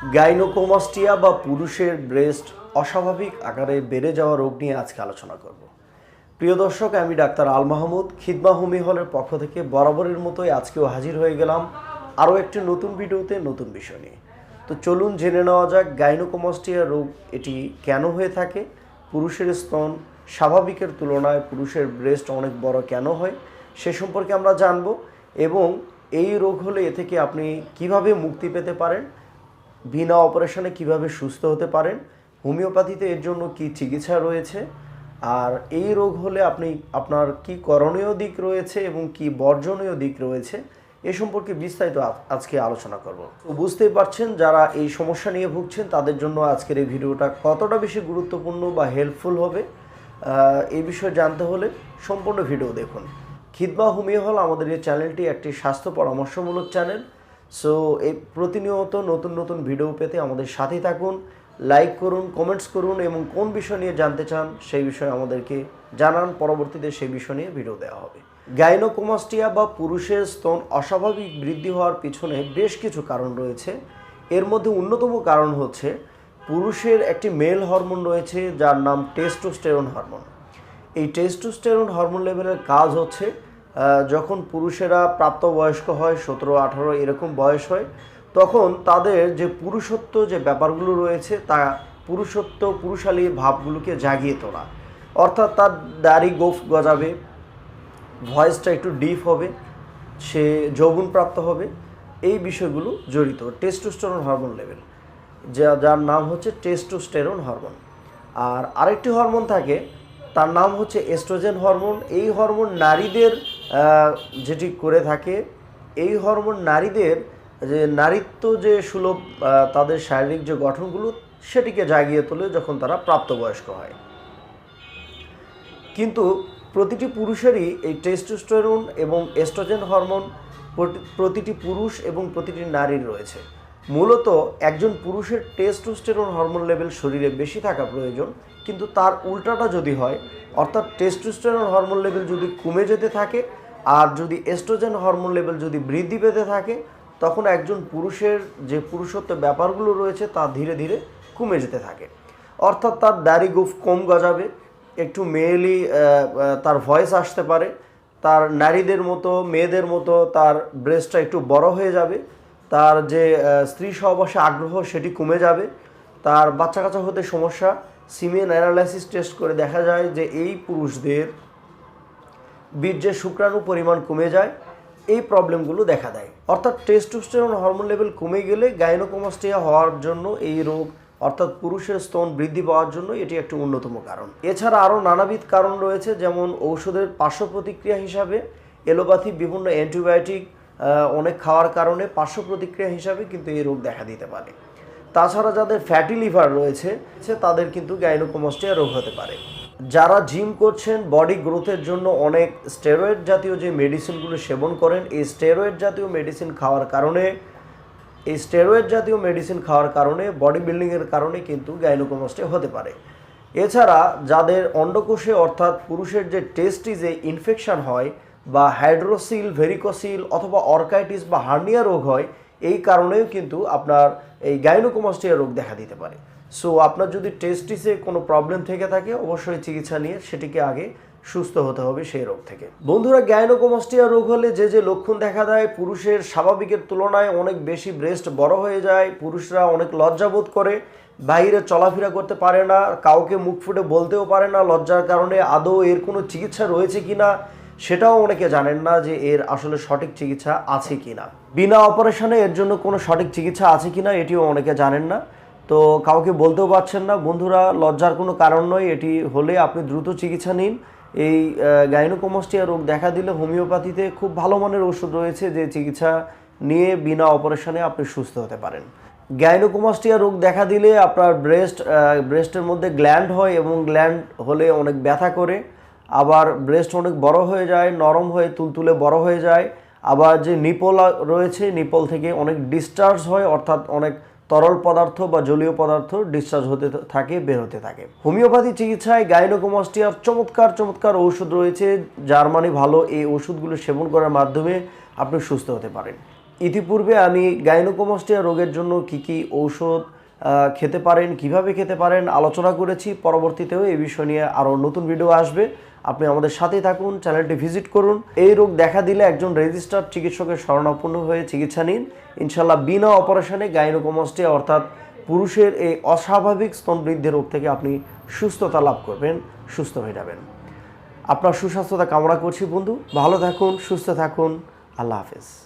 Gynaecomastia বা পুরুষের breast অস্বাভাবিক আকারে বেড়ে যাওয়া রোগ নিয়ে আজকে আলোচনা করব। প্রিয় দর্শক, আমি ডাক্তার আল মাহমুদ, খিদমা হোমি হলের পক্ষ থেকে বরাবরের মতোই আজকেও হাজির হয়ে গেলাম আরও একটি নতুন ভিডিওতে নতুন বিষয় নিয়ে। তো চলুন জেনে নেওয়া যাক গাইনোকোমাস্টিয়া রোগ এটি কেন হয়ে থাকে। পুরুষের স্তন স্বাভাবিকের তুলনায় পুরুষের ব্রেস্ট অনেক বড় কেন হয় সে সম্পর্কে আমরা জানব এবং এই রোগ হলে এ থেকে আপনি কীভাবে মুক্তি পেতে পারেন বিনা অপারেশনে কীভাবে সুস্থ হতে পারেন, হোমিওপ্যাথিতে এর জন্য কি চিকিৎসা রয়েছে, আর এই রোগ হলে আপনি, আপনার কি করণীয় দিক রয়েছে এবং কি বর্জনীয় দিক রয়েছে, এ সম্পর্কে বিস্তারিত আজকে আলোচনা করব। তো বুঝতেই পারছেন, যারা এই সমস্যা নিয়ে ভুগছেন, তাদের জন্য আজকের এই ভিডিওটা কতটা বেশি গুরুত্বপূর্ণ বা হেল্পফুল হবে এই বিষয়ে জানতে হলে সম্পূর্ণ ভিডিও দেখুন। খিদমা হোমিও হল আমাদের এই চ্যানেলটি একটি স্বাস্থ্য পরামর্শমূলক চ্যানেল। সো এই প্রতিনিয়ত নতুন নতুন ভিডিও পেতে আমাদের সাথে থাকুন লাইক করুন কমেন্টস করুন এবং কোন বিষয় নিয়ে জানতে চান সেই বিষয়ে আমাদেরকে জানান। পরবর্তীতে সেই বিষয় নিয়ে ভিডিও দেওয়া হবে। গাইনোকোমাস্টিয়া বা পুরুষের স্তন অস্বাভাবিক বৃদ্ধি হওয়ার পিছনে বেশ কিছু কারণ রয়েছে। এর মধ্যে অন্যতম কারণ হচ্ছে পুরুষের একটি মেল হরমোন রয়েছে, যার নাম টেস্টোস্টেরন হরমোন এই টেস্টোস্টেরন হরমোন লেভেলের কাজ হচ্ছে যখন পুরুষেরা প্রাপ্তবয়স্ক হয়, সতেরো, আঠারো এরকম বয়স হয়, তখন তাদের যে পুরুষত্ব যে ব্যাপারগুলো রয়েছে, তা পুরুষত্ব, পুরুষালী ভাবগুলোকে জাগিয়ে তোলা। অর্থাৎ তার দাড়ি গোফ গজাবে, ভয়েসটা একটু ডিপ হবে, সে যৌবনপ্রাপ্ত হবে, এই বিষয়গুলো জড়িত। টেস্টোস্টেরন হরমোন লেভেল, যা, যার নাম হচ্ছে টেস্টোস্টেরন হরমোন। আর আরেকটি হরমোন থাকে তার নাম হচ্ছে এস্ট্রোজেন হরমোন। এই হরমোন নারীদের যেটি করে থাকে, এই হরমোন নারীদের যে নারীত্ব যে সুলভ তাদের শারীরিক যে গঠনগুলো, সেটিকে জাগিয়ে তোলে যখন তারা প্রাপ্তবয়স্ক হয়। কিন্তু প্রতিটি পুরুষেরই এই টেস্টোস্টেরন এবং এস্ট্রোজেন হরমোন প্রতিটি পুরুষ এবং প্রতিটি নারীর রয়েছে। মূলত একজন পুরুষের টেস্টোস্টেরন হরমোন লেভেল শরীরে বেশি থাকা প্রয়োজন, কিন্তু তার উল্টাটা যদি হয়, অর্থাৎ টেস্টোস্টেরন হরমোন লেভেল যদি কমে যেতে থাকে আর যদি এস্ট্রোজেন হরমোন লেভেল যদি বৃদ্ধি পেতে থাকে, তখন একজন পুরুষের যে পুরুষত্ব ব্যাপারগুলো রয়েছে তা ধীরে ধীরে কমে যেতে থাকে। অর্থাৎ তার দাড়ি গুফ কম গজাবে, একটু মেয়েলি তার ভয়েস আসতে পারে, তার নারীদের মতো, মেয়েদের মতো তার ব্রেস্টটা একটু বড় হয়ে যাবে তার যে স্ত্রী সহবাসে আগ্রহ সেটি কমে যাবে। তার বাচ্চা কাচ্চা হতে সমস্যা। সিমেন অ্যানালাইসিস টেস্ট করে দেখা যায় যে, এই পুরুষদের বীর্যের শুক্রাণু পরিমাণ কমে যায়। এই প্রবলেমগুলো দেখা দেয়। অর্থাৎ টেস্টোস্টেরন হরমোন লেভেল কমে গেলে গাইনোকোমাস্টিয়া হওয়ার জন্য এই রোগ, অর্থাৎ পুরুষের স্তন বৃদ্ধি পাওয়ার জন্য এটি একটি অন্যতম কারণ। এছাড়া আরও নানাবিধ কারণ রয়েছে, যেমন ঔষধের পার্শ্ব প্রতিক্রিয়া হিসাবে, এলোপ্যাথি, বিভিন্ন অ্যান্টিবায়োটিক অনেক খাওয়ার কারণে পার্শ্ব প্রতিক্রিয়া হিসাবে কিন্তু এই রোগ দেখা দিতে পারে। তাছাড়া যাদের ফ্যাটি লিভার রয়েছে, সে তাদের কিন্তু গাইনোকোমাস্টিয়া রোগ হতে পারে। যারা জিম করছেন বডি গ্রোথের জন্য অনেক স্টেরয়েড জাতীয় যে মেডিসিনগুলো সেবন করেন, এই স্টেরয়েড জাতীয় মেডিসিন খাওয়ার কারণে, এই স্টেরয়েড জাতীয় মেডিসিন খাওয়ার কারণে বডি বিল্ডিংয়ের কারণে কিন্তু গাইনোকোমাস্টিয়া হতে পারে। এছাড়া যাদের অন্ডকোষে অর্থাৎ পুরুষের যে টেস্টিজে ইনফেকশন হয় বা হাইড্রোসিল, ভেরিকোসিল অথবা অর্কাইটিস বা হার্নিয়া রোগ হয়, এই কারণেও কিন্তু আপনার এই গাইনোকোমাস্টিয়া রোগ দেখা দিতে পারে। সো, আপনার যদি টেস্টিসে কোনো প্রবলেম থেকে থাকে, অবশ্যই চিকিৎসা নিয়ে সেটিকে আগে সুস্থ হতে হবে সেই রোগ থেকে। বন্ধুরা গ্যানোকোমাস্টিয়া রোগ হলে যে যে লক্ষণ দেখা দেয়, পুরুষের স্বাভাবিকের তুলনায় অনেক বেশি ব্রেস্ট বড় হয়ে যায়, পুরুষরা অনেক লজ্জাবোধ করে, বাইরে চলাফেরা করতে পারে না, কাউকে মুখ ফুটে বলতেও পারে না, লজ্জার কারণে আদৌ এর কোনো চিকিৎসা রয়েছে কিনা সেটাও অনেকে জানেন না যে এর আসলে সঠিক চিকিৎসা আছে কিনা। বিনা অপারেশনে এর জন্য কোনো সঠিক চিকিৎসা আছে কি না এটিও অনেকে জানেন না। তো কাউকে বলতেও পারছেন না। বন্ধুরা, লজ্জার কোনো কারণ নয়, এটি হলে আপনি দ্রুত চিকিৎসা নিন। এই গাইনোকোমাস্টিয়া রোগ দেখা দিলে হোমিওপ্যাথিতে খুব ভালো মানের ওষুধ রয়েছে যে চিকিৎসা নিয়ে বিনা অপারেশনে আপনি সুস্থ হতে পারেন। গাইনোকোমাস্টিয়া রোগ দেখা দিলে আপনার ব্রেস্ট ব্রেস্টের মধ্যে গ্ল্যান্ড হয় এবং গ্ল্যান্ড হলে অনেক ব্যথা করে। আবার ব্রেস্ট অনেক বড় হয়ে যায়, নরম হয়ে তুলতুলে বড় হয়ে যায়। আবার যে নিপল রয়েছে নিপল থেকে অনেক ডিসচার্জ হয়, অর্থাৎ অনেক তরল পদার্থ বা জলীয় পদার্থ ডিসচার্জ হতে থাকে, বের হতে থাকে। হোমিওপ্যাথি চিকিৎসায় গাইনোকোমাস্টিয়ার চমৎকার চমৎকার ঔষধ রয়েছে। জার্মানি ভালো এই ওষুধগুলো সেবন করার মাধ্যমে আপনি সুস্থ হতে পারেন। ইতিপূর্বে আমি গাইনোকোমাস্টিয়া রোগের জন্য কি কি ঔষধ খেতে পারেন, কীভাবে খেতে পারেন, আলোচনা করেছি। পরবর্তীতেও এই বিষয় নিয়ে আরও নতুন ভিডিও আসবে। আপনি আমাদের সাথেই থাকুন চ্যানেলটি ভিজিট করুন। এই রোগ দেখা দিলে একজন রেজিস্টার্ড চিকিৎসকের শরণাপন্ন হয়ে চিকিৎসা নিন। ইনশাল্লাহ বিনা অপারেশনে গাইনোকোমাস্টিয়া অর্থাৎ পুরুষের এই অস্বাভাবিক স্তন বৃদ্ধি রোগ থেকে আপনি সুস্থতা লাভ করবেন, সুস্থ হয়ে যাবেন। আপনার সুস্বাস্থ্যতা কামনা করছি বন্ধু। ভালো থাকুন, সুস্থ থাকুন। আল্লাহ হাফেজ।